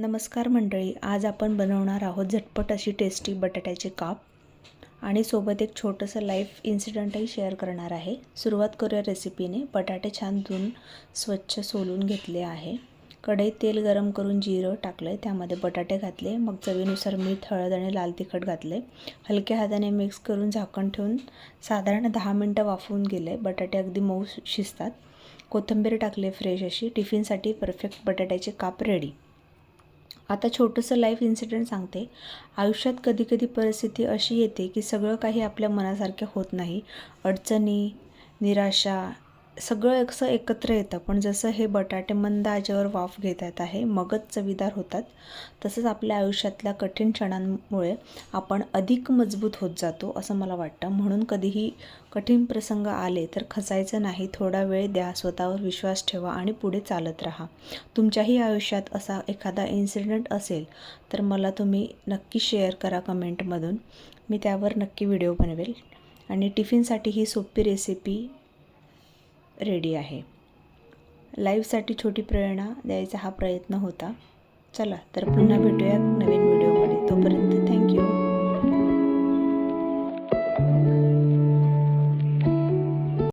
नमस्कार मंडळी आज आपण बनवणार आहोत झटपट अशी टेस्टी बटाट्याचे काप आणि सोबत एक छोटंसं लाईफ इन्सिडंटही शेअर करणार आहे. सुरुवात करूया रेसिपीने बटाटे छान धुवून स्वच्छ सोलून घेतले आहे. कढईत तेल गरम करून जिरं टाकलं त्यामध्ये बटाटे घातले. मग चवीनुसार मीठ हळद आणि लाल तिखट घातले. हलक्या हाताने मिक्स करून झाकण ठेवून साधारण दहा मिनटं वाफवून गेले बटाटे अगदी मऊ शिजतात. कोथिंबीर टाकले फ्रेश अशी. टिफिनसाठी परफेक्ट बटाट्याचे काप रेडी आता छोटंसं लाईफ इन्सिडेंट सांगते. आयुष्यात कधी कधी परिस्थिती अशी येते की सगळं काही आपल्या मनासारखे होत नाही. अडचणी निराशा सगळं असं एकत्र येतं. पण जसं हे बटाटे मंद आचेवर वाफ घेतात आहे मगच चवीदार होतात तसंच आपल्या आयुष्यातल्या कठीण क्षणांमुळे आपण अधिक मजबूत होत जातो असं मला वाटतं. म्हणून कधीही कठीण प्रसंग आले तर खचायचं नाही. थोडा वेळ द्या स्वतःवर विश्वास ठेवा आणि पुढे चालत राहा. तुमच्याही आयुष्यात असा एखादा इन्सिडेंट असेल तर मला तुम्ही नक्की शेअर करा कमेंटमधून मी त्यावर नक्की व्हिडिओ बनवेल. आणि टिफिनसाठी ही सोपी रेसिपी रेडी आहे. लाईव्हसाठी छोटी प्रेरणा द्यायचा हा प्रयत्न होता. चला तर पुन्हा भेटूया नवीन व्हिडिओमध्ये. तोपर्यंत